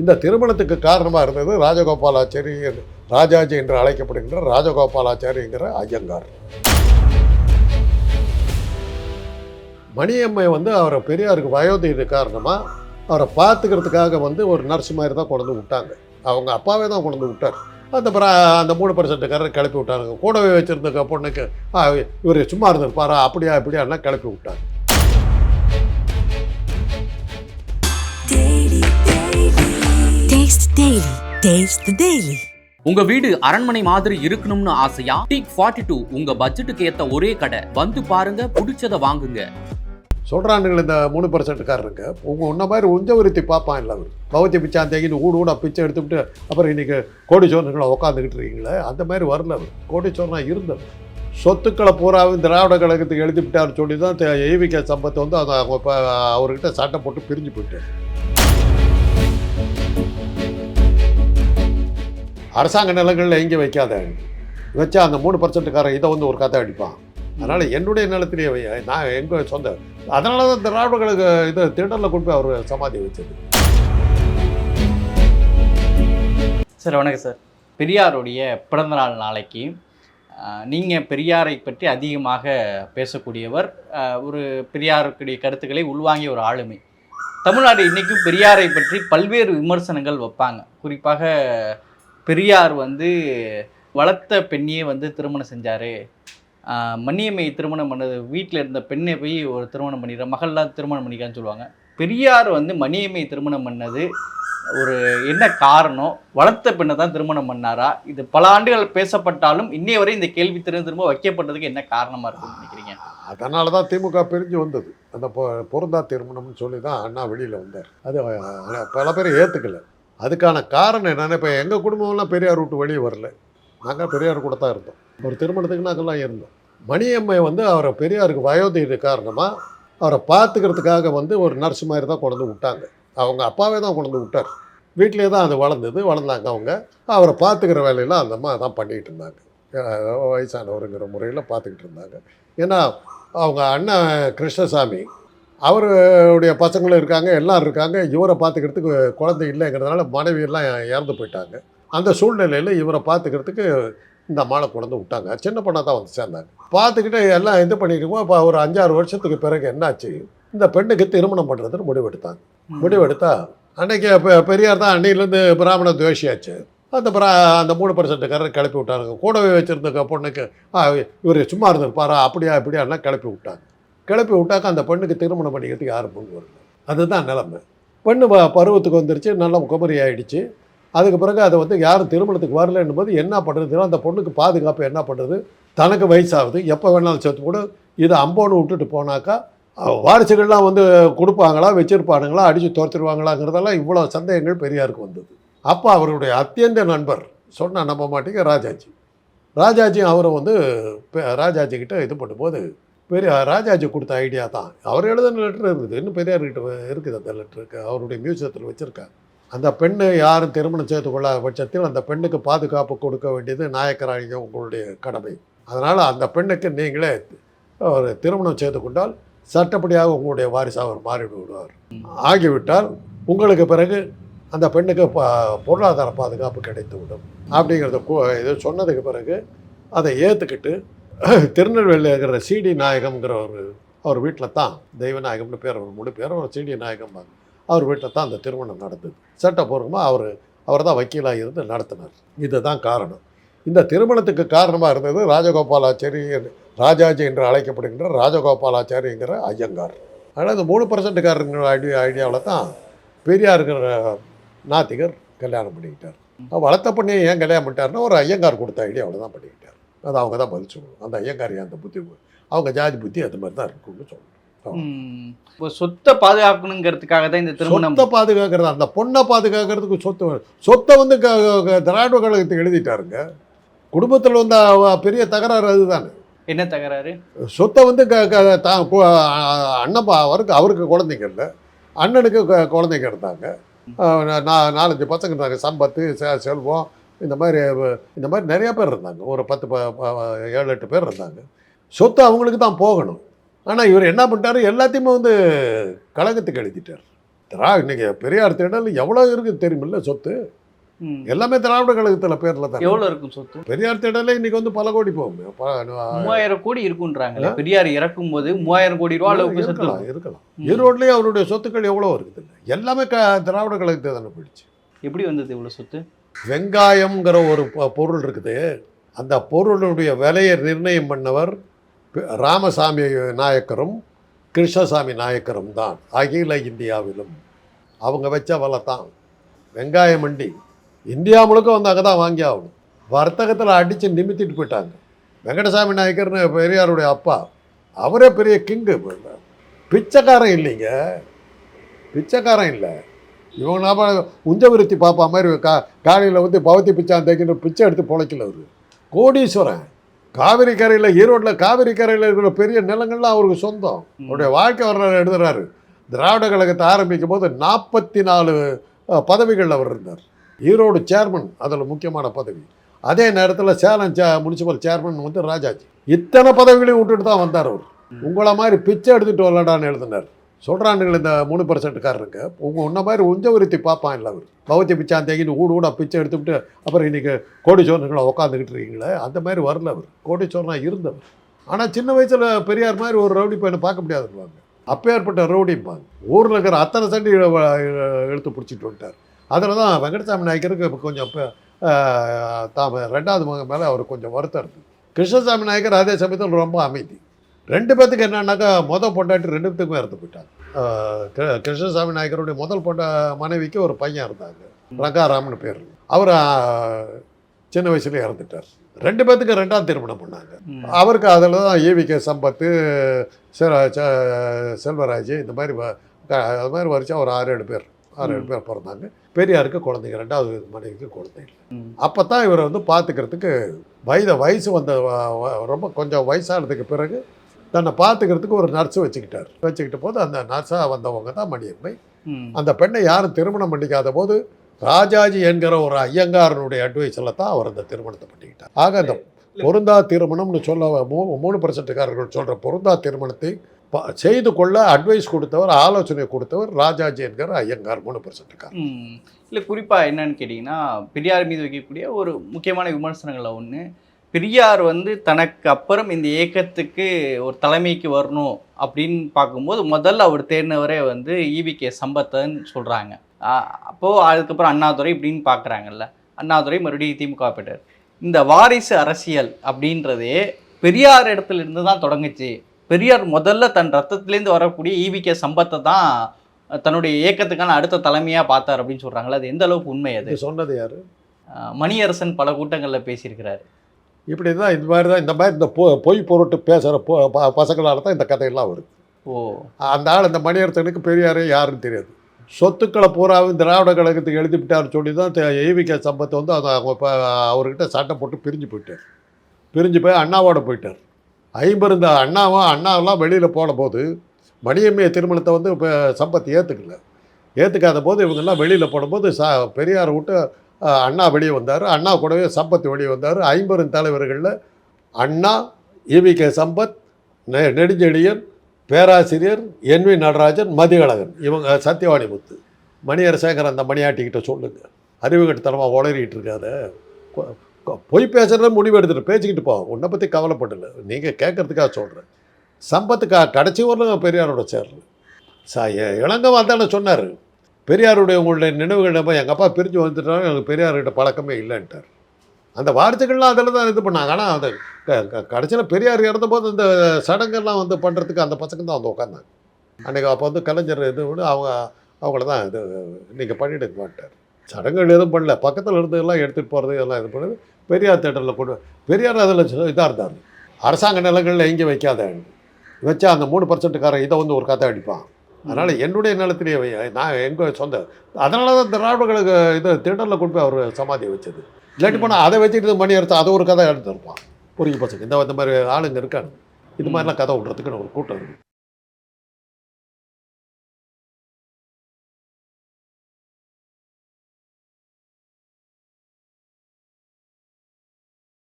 இந்த திருமணத்துக்கு காரணமாக இருந்தது ராஜகோபாலாச்சாரி ராஜாஜி என்று அழைக்கப்படுகின்ற ராஜகோபாலாச்சாரிங்கிற ஐயங்கார். மணியம்மை வந்து அவரை பெரியாருக்கு வயோதிக காரணமாக அவரை பார்த்துக்கிறதுக்காக வந்து ஒரு நர்ஸ் மாதிரி தான் கொண்டு விட்டாங்க. அவங்க அப்பாவே தான் கொண்டு விட்டார். அந்த பிற- அந்த மூணு பர்சன்ட்டுக்காரர் கிளப்பி விட்டாருங்க. கூடவே வச்சுருந்த பொண்ணுக்கு இவர் சும்மா இருந்திருப்பாரா? அப்படியா இப்படியான்னா கிளப்பி விட்டாங்க Taste the Daily. உங்க வீடு அரண்மனை மாதிரி இருக்கணும்னு ஆசையா? டீக் ஃபார்ட்டி டூ உங்க பட்ஜெட்டுக்கு ஏத்த ஒரே கடை. வந்து பாருங்க பிடிச்சத வாங்குங்க. சொல்கிறானுங்களே இந்த மூணு பர்சன்ட்டுக்காரருங்க உங்கள் உன்ன மாதிரி உஞ்ச உறுத்தி பார்ப்பான் இல்லை அவர். பௌத்தி பிச்சாந்தேகின்னு ஊடு ஊட பிச்சை எடுத்துவிட்டு அப்புறம் இன்றைக்கி கோடீஸ்வரனுங்களை உட்காந்துக்கிட்டு இருக்கீங்களே அந்த மாதிரி வரல அவர். கோடீஸ்வரனாக இருந்தவர். சொத்துக்களை பூராவும் திராவிட கழகத்துக்கு எழுதிவிட்டார் சொல்லி தான் ஏவிகே சம்பத் வந்து அதை அவங்க இப்போ அவர்கிட்ட சட்டை போட்டு பிரிஞ்சு போயிட்டார். அரசாங்க நிலங்களில் எங்கே வைக்காத? வச்சா அந்த மூணு பர்சன்ட்டுக்காரன் இதை வந்து ஒரு கதை அடிப்பான். அதனால் என்னுடைய நிலத்திலேயே நான் எங்கள் சொந்த அதனால தான் திராவிடர்களுக்கு இது திடலில் கொண்டு போய் அவர் சமாதி வச்சது. சார் வணக்கம் சார். பெரியாருடைய பிறந்தநாள் நாளைக்கு நீங்கள் பெரியாரை பற்றி அதிகமாக பேசக்கூடியவர் ஒரு பெரியாருக்குடைய கருத்துக்களை உள்வாங்கிய ஒரு ஆளுமை. தமிழ்நாடு இன்றைக்கும் பெரியாரை பற்றி பல்வேறு விமர்சனங்கள் வைப்பாங்க. குறிப்பாக பெரியார் வந்து வளர்த்த பெண்ணையே வந்து திருமணம் செஞ்சார். மன்னியம்மை திருமணம் பண்ணது வீட்டில் இருந்த பெண்ணை போய் ஒரு திருமணம் பண்ணிடுற மகள்லாம் திருமணம் பண்ணிக்கான்னு சொல்லுவாங்க. பெரியார் வந்து மணியம்மை திருமணம் பண்ணது ஒரு என்ன காரணம்? வளர்த்த பெண்ணை தான் திருமணம் பண்ணாரா? இது பல ஆண்டுகள் பேசப்பட்டாலும் இன்னைய வரை இந்த கேள்வி திரும்ப திரும்ப வைக்கப்பட்டதுக்கு என்ன காரணமாக இருக்குன்னு நினைக்கிறீங்க? அதனால தான் திமுக பிரிஞ்சு வந்தது. அந்த பொ- பொருந்தா திருமணம்னு சொல்லி தான் அண்ணா வெளியில் வந்தார். அது பல பேர் ஏற்றுக்கல அதுக்கான காரணம் என்னென்னா இப்போ எங்கள் குடும்பம்லாம் பெரியார் விட்டு வெளியே வரல. நாங்கள் பெரியார் கூட தான் இருந்தோம். ஒரு திருமணத்துக்கு நாங்கள்லாம் இருந்தோம். மணியம்மை வந்து அவரை பெரியாருக்கு வயோதிக காரணமாக அவரை பார்த்துக்கிறதுக்காக வந்து ஒரு நர்ஸ் மாதிரி தான் கொண்டு விட்டாங்க. அவங்க அப்பாவே தான் கொண்டு விட்டார். வீட்டிலே தான் அது வளர்ந்தது வளர்ந்தாங்க அவங்க. அவரை பார்த்துக்கிற வேலையெல்லாம் அந்த அம்மா தான் பண்ணிகிட்டு இருந்தாங்க. வயசானவருங்கிற முறையில் பார்த்துக்கிட்டு இருந்தாங்க. ஏன்னா அவங்க அண்ணன் கிருஷ்ணசாமி அவருடைய பசங்களும் இருக்காங்க எல்லாம் இருக்காங்க. இவரை பார்த்துக்கிறதுக்கு குழந்தை இல்லைங்கிறதுனால மனைவி எல்லாம் இறந்து போயிட்டாங்க. அந்த சூழ்நிலையில் இவரை பார்த்துக்கிறதுக்கு இந்த மாலை கொண்டு விட்டாங்க. சின்ன பொண்ணாக தான் வந்து சேர்ந்தாங்க. பார்த்துக்கிட்டு எல்லாம் இது பண்ணிருக்கோம் இப்போ ஒரு அஞ்சாறு வருஷத்துக்கு பிறகு என்னாச்சு? இந்த பெண்ணுக்கு திருமணம் பண்ணுறதுன்னு முடிவெடுத்தாங்க. முடிவெடுத்தா அன்னைக்கு பெரியார் தான் அன்னையிலேருந்து பிராமண துவேஷியாச்சு. அந்த பிரா அந்த மூணு பர்சன்ட்டுக்காரர் கிளப்பி விட்டாருங்க. கூடவே வச்சுருந்த பொண்ணுக்கு "ஆ, இவர் சும்மா இருந்திருப்பாரா? அப்படியா இப்படியான்னா கிளப்பி விட்டாங்க. கிளப்பி விட்டாக்க அந்த பெண்ணுக்கு திருமணம் பண்ணிக்கிறதுக்கு யாரும் பொண்ணு வரல. அதுதான் நிலமை. பெண்ணு பருவத்துக்கு வந்துருச்சு நல்ல குமரி ஆயிடுச்சு. அதுக்கு பிறகு அதை வந்து யாரும் திருமணத்துக்கு வரலன்னும் போது என்ன பண்ணுறதுன்னா அந்த பொண்ணுக்கு பாதுகாப்பு என்ன பண்ணுறது தனக்கு வயசாகுது. எப்போ வேணாலும் சேர்த்து கூட இதை அம்போன்னு விட்டுட்டு போனாக்கா வாரிசுகள்லாம் வந்து கொடுப்பாங்களா வச்சுருப்பானுங்களா அடித்து துரத்துருவாங்களாங்கிறதெல்லாம் இவ்வளோ சந்தேகங்கள் பெரியாருக்கு வந்தது. அப்போ அவருடைய அத்தியந்த நண்பர் சொன்ன நம்ப மாட்டேங்க ராஜாஜி. ராஜாஜி அவரை வந்து ராஜாஜி கிட்ட இது பண்ணும்போது பெரிய ராஜாஜி கொடுத்த ஐடியா தான். அவர் எழுதின லெட்டர் இருக்குது. இன்னும் பெரியார்கிட்ட இருக்குது அந்த லெட்டருக்கு அவருடைய மியூசியத்தில் வச்சுருக்காங்க அந்த பெண்ணை யாரும் திருமணம் செய்து கொள்ளாத பட்சத்தில் அந்த பெண்ணுக்கு பாதுகாப்பு கொடுக்க வேண்டியது நாயக்கராகிய உங்களுடைய கடமை. அதனால் அந்த பெண்ணுக்கு நீங்களே ஒரு திருமணம் செய்து கொண்டால் சட்டப்படியாக உங்களுடைய வாரிசு அவர் மாறிவிடு விடுவார். ஆகிவிட்டால் உங்களுக்கு பிறகு அந்த பெண்ணுக்கு பொருளாதார பாதுகாப்பு கிடைத்து விடும் அப்படிங்கிறத இது சொன்னதுக்கு பிறகு அதை ஏற்றுக்கிட்டு திருநெல்வேலியில் இருக்கிற சிடி நாயகம்ங்கிற ஒரு அவர் வீட்டில் தான் தெய்வநாயகம்னு பேர் அவர் முழு பேர் அவர் சிடி நாயகம் அவர் வீட்டில் தான் அந்த திருமணம் நடந்தது. சட்டப்பூர்வமாக அவர் அவர் தான் வக்கீலாக இருந்து நடத்தினார். இதுதான் காரணம். இந்த திருமணத்துக்கு காரணமாக இருந்தது ராஜகோபாலாச்சாரி ராஜாஜி என்று அழைக்கப்படுகின்ற ராஜகோபாலாச்சாரிங்கிற ஐயங்கார். ஆனால் இந்த மூணு பர்சன்ட்காரங்கிற ஐடியா ஐடியாவில் தான் பெரியாருங்கிற நாத்திகர் கல்யாணம் பண்ணிக்கிட்டார். அவர் வளர்த்த பண்ணியை ஏன் கல்யாணம் பண்ணிட்டாருன்னா ஒரு ஐயங்கார் கொடுத்த ஐடியாவில் தான் பண்ணிக்கிட்டார். அது அவங்க தான் பதில் சொல்லணும். அந்த ஐயங்கார் ஏன் அந்த புத்தி அவங்க ஜாதி புத்தி அது மாதிரி தான் இருக்குன்னு சொல்லணும் சொத்தை பாதுகாக்கணுங்கிறதுக்காக தான் இந்த திருமணம் சொத்தை பாதுகாக்கிறது அந்த பொண்ணை பாதுகாக்கிறதுக்கு சொத்து. சொத்தை வந்து திராவிட கழகத்துக்கு எழுதிட்டாருங்க. குடும்பத்தில் வந்து பெரிய தகராறு அதுதானே. என்ன தகராறு? சொத்தை வந்து க க- தான் கு- அ- அண்ணன் பா- அவருக்கு அவருக்கு குழந்தைங்க இல்லை. அண்ணனுக்கு குழந்தைங்க இருந்தாங்க. அஹ் நா- நா- நாலஞ்சு பசங்க இருந்தாங்க. சம்பத்து செல்வம் இந்த மாதிரி இந்த மாதிரி நிறைய பேர் இருந்தாங்க. ஒரு பத்து ஏழு எட்டு பேர் இருந்தாங்க. சொத்து அவங்களுக்கு தான் போகணும். ஆனால் இவர் என்ன பண்ணிட்டாரு? எல்லாத்தையுமே வந்து கழகத்துக்கு எழுதிட்டார். திரா இன்னைக்கு பெரியார் திடல் எவ்வளோ இருக்குது தெரியுமில்ல சொத்து. எல்லாமே திராவிட கழகத்தில் பேரில் தான். எவ்வளவு இருக்கும் சொத்து? பெரியார் திடலே இன்னைக்கு வந்து பல கோடி போகும். மூவாயிரம் கோடி இருக்குன்றாங்கல்ல பெரியார் இறக்கும் போது மூவாயிரம் கோடி ரூபா அளவுக்கு இருக்கலாம். இருக்கலாம். ஈரோட்லேயே அவருடைய சொத்துக்கள் எவ்வளோ இருக்குது எல்லாமே க திராவிட கழகத்தை தானே போயிடுச்சு. எப்படி வந்தது இவ்வளவு சொத்து? வெங்காயம்ங்கிற ஒரு பொ- பொருள் இருக்குது. அந்த பொருளுடைய விலையை நிர்ணயம் பண்ணவர் ராமசாமி நாயக்கரும் கிருஷ்ணசாமி நாயக்கரும் தான். அகில இந்தியாவிலும் அவங்க வச்ச வளத்தான் தான். வெங்காய மண்டி இந்தியா முழுக்க வந்து அங்கே தான் வாங்கி ஆகணும். வர்த்தகத்தில் அடித்து நிமித்திட்டு போயிட்டாங்க. வெங்கடசாமி நாயக்கர்னு பெரியாருடைய அப்பா. அவரே பெரிய கிங்கு. பிச்சைக்காரன் இல்லைங்க. பிச்சைக்காரன் இல்லை. இவங்க நாம உஞ்சவிருத்தி பாப்பா மாதிரி கா காலையில் வந்து பவதி பிச்சான் தைக்கிற பிச்சை எடுத்து பொழைக்கல அவர். கோடீஸ்வரன். காவிரி கரையில் ஈரோட்டில் காவிரி கரையில் இருக்கிற பெரிய நிலங்கள்லாம் அவருக்கு சொந்தம். அவருடைய வாழ்க்கை வரலாறு எழுதுறாரு. திராவிட கழகத்தை ஆரம்பிக்கும் போது நாற்பத்தி நாலு பதவிகள் அவர் இருந்தார். ஈரோடு சேர்மன் அதில் முக்கியமான பதவி. அதே நேரத்தில் சேலம் சே முனிசிபல் சேர்மன் வந்து ராஜாஜி. இத்தனை பதவிகளையும் விட்டுட்டு தான் வந்தார் அவர். உங்களை மாதிரி பிச்சை எடுத்துட்டு வரலாடான்னு எழுதினார். சொல்கிறானுங்களே இந்த மூணு பர்சன்ட்காரருக்கு உங்கள் உன்ன மாதிரி உஞ்சவருத்தி பார்ப்பான் இல்லை அவர். பௌத்தி பிச்சான் தேங்கின்னு ஊடு ஊடாக பிச்சை எடுத்துவிட்டு அப்புறம் இன்றைக்கி கோடீஸ்வரனுங்களை உட்காந்துக்கிட்டு இருக்கீங்களே அந்த மாதிரி வரல அவர். கோடீஸ்வரனா இருந்தவர். ஆனால் சின்ன வயசில் பெரியார் மாதிரி ஒரு ரவுடி பையனை பார்க்க முடியாதுன்னுவாங்க. அப்பேற்பட்ட ரவுடிம்பாங்க. ஊரில் இருக்கிற அத்தனை சண்டி இழுத்து பிடிச்சிட்டு வந்துட்டார். அதில் தான் வெங்கடசாமி நாயக்கருக்கு கொஞ்சம் தாம ரெண்டாவது மகன் மேலே அவர் கொஞ்சம் வருத்தம் இருக்குது கிருஷ்ணசாமி நாயக்கர் அதே சமயத்தில் ரொம்ப அமைதி. ரெண்டு பேத்துக்கு என்னன்னாக்கா மொதல் பொண்டாட்டி ரெண்டு பேத்துக்குமே இறந்து போயிட்டாங்க. கிருஷ்ணசாமி நாயக்கருடைய முதல் பொண்ட மனைவிக்கு ஒரு பையன் இருந்தாங்க. ரங்காராம்னு பேர். அவர் சின்ன வயசுல இறந்துட்டார். ரெண்டு பேத்துக்கு ரெண்டாம் திருமணம் பண்ணாங்க. அவருக்கு அதில் தான் ஏவிகே சம்பத்து செல்வராஜ் இந்த மாதிரி அது மாதிரி வரிசா ஒரு ஆறு ஏழு பேர் ஆறு ஏழு பேர் பிறந்தாங்க. பெரியாருக்கு குழந்தைங்க ரெண்டாவது மனைவிக்கு குழந்தை இல்லை. ம். அப்போ தான் இவரை வந்து பார்த்துக்கிறதுக்கு வயத வயசு வந்த ரொம்ப கொஞ்சம் வயசானதுக்கு பிறகு தன்னை பார்த்துக்கிறதுக்கு ஒரு நர்ஸு வச்சுக்கிட்டார். வச்சுக்கிட்ட போது அந்த நர்ஸாக வந்தவங்க தான் மணியம்மை. அந்த பெண்ணை யாரும் திருமணம் பண்ணிக்காத போது ராஜாஜி என்கிற ஒரு ஐயங்காரனுடைய அட்வைஸில் தான் அவர் அந்த திருமணத்தை பண்ணிக்கிட்டார். ஆக அந்த பொருந்தா திருமணம்னு சொல்ல மூ மூணு பர்சன்ட்டுக்காரர்கள் சொல்கிற பொருந்தா திருமணத்தை ப- செய்து கொள்ள அட்வைஸ் கொடுத்தவர் ஆலோசனை கொடுத்தவர் ராஜாஜி என்கிற ஐயங்கார் மூணு பர்சன்ட்டுக்கார். இல்லை குறிப்பாக என்னன்னு கேட்டிங்கன்னா பெரியார் மீது வைக்கக்கூடிய ஒரு முக்கியமான விமர்சனங்களில் ஒன்று பெரியார் வந்து தனக்கு அப்புறம் இந்த இயக்கத்துக்கு ஒரு தலைமைக்கு வரணும் அப்படின்னு பார்க்கும்போது முதல்ல அவர் தேர்ந்தவரே வந்து ஈவிகே சம்பத்தன்னு சொல்கிறாங்க அப்போது அதுக்கப்புறம் அண்ணாதுரை இப்படின்னு பார்க்குறாங்கல்ல. அண்ணாதுரை மறுபடியும் திமுக போயிட்டார். இந்த வாரிசு அரசியல் அப்படின்றதே பெரியார் இடத்துல இருந்து தான் தொடங்குச்சு. பெரியார் முதல்ல தன் ரத்தத்திலேருந்து வரக்கூடிய ஈவிகே சம்பத்தை தான் தன்னுடைய இயக்கத்துக்கான அடுத்த தலைமையாக பார்த்தார் அப்படின்னு சொல்கிறாங்களே அது எந்த அளவுக்கு உண்மை அது? சொன்னது யார்? மணியரசன் பல கூட்டங்களில் பேசியிருக்கிறாரு. இப்படி தான் இந்த மாதிரி தான் இந்த மாதிரி இந்த பொ பொய் பொருட்டு பேசுகிற பொ பசங்களால தான் இந்த கதையெல்லாம் வருது. ஓ. அந்த ஆள் இந்த மணியரசனுக்கு பெரியாரே யாருன்னு தெரியாது. சொத்துக்களை பூராவும் திராவிட கழகத்துக்கு எழுதிவிட்டார்னு சொல்லி தான் ஏவிகே சம்பத்தை வந்து அதை அவங்க அவர்கிட்ட சட்டை போட்டு பிரிஞ்சு போயிட்டார். பிரிஞ்சு போய் அண்ணாவோட போயிட்டார். ஐம்பருந்த அண்ணாவும் அண்ணாவெல்லாம் வெளியில் போன போது மணியம்மைய திருமணத்தை வந்து இப்போ சம்பத் ஏற்றுக்கல ஏற்றுக்காத போது இவங்கெல்லாம் வெளியில் போனபோது சா பெரியாரை விட்டு அண்ணா வெளியே வந்தார். அண்ணா கூடவே சம்பத் வெளியே வந்தார். ஐம்பெரும் தலைவர்களில் அண்ணா ஈவிகே சம்பத் நெ நெடுஞ்செழியன் பேராசிரியர் என் வி நடராஜன் மதியழகன் இவங்க சத்யவாணி முத்து. மணியரசேகர் அந்த மணியாட்டிக்கிட்ட சொல்லுங்கள் அறிவுகட்டத்தனமாக உளறிக்கிட்டு இருக்காத கொ- பொய் பேசுகிறத முடிவு எடுத்துகிட்டு பேசிக்கிட்டு போ. உன்னை பற்றி கவலைப்படல. நீங்கள் கேட்கறதுக்காக சொல்கிறேன் சம்பத்துக்கா கடைசி வரலும் பெரியாரோட சேர்ல. சா எ- இளங்கவா தானே சொன்னார். பெரியாருடைய உங்களுடைய நினைவுகள் நம்ம எங்கள் அப்பா பிரிஞ்சு வந்துட்டாங்க எங்கள் பெரியார்கிட்ட பழக்கமே இல்லைன்ட்டார். அந்த வார்த்தைகள்லாம் அதில் தான் இது பண்ணாங்க. ஆனால் அந்த கடைசியில் பெரியார் இறந்தபோது அந்த சடங்கெல்லாம் வந்து பண்ணுறதுக்கு அந்த பசங்க தான் வந்து உட்காந்தாங்க அன்றைக்கி அப்போ வந்து கலைஞர் இது விட அவங்க அவங்கள தான் இது நீங்கள் பண்ணிட்டு மாட்டார். சடங்குகள் எதுவும் பண்ணல. பக்கத்தில் இருந்ததெல்லாம் எடுத்துகிட்டு போகிறது எல்லாம் இது பண்ணுது. பெரியார் தேட்டரில் கொண்டு பெரியார் அதில் இதாக இருந்தார். அரசாங்க நிலங்களில் எங்கேயும் வைக்காத வச்சா அந்த மூணு பர்சன்ட்டுக்காரன் இதை வந்து ஒரு கதை அடிப்பான். அதனால் என்னுடைய நிலத்திலேயே நான் எங்கள் சொந்த அதனால தான் திராவிடர்களுக்கு இது திடலில் கொண்டு போய் அவர் சமாதியை வச்சது. இல்லாட்டி போனால் அதை வச்சுட்டு மணி எடுத்து அதை ஒரு கதை எடுத்துருப்பான். பொறுக்கி பசங்க. இந்த இந்த மாதிரி ஆளுங்க இருக்காங்க. இது மாதிரிலாம் கதை விட்றதுக்குன்னு ஒரு கூட்டம் இருக்குது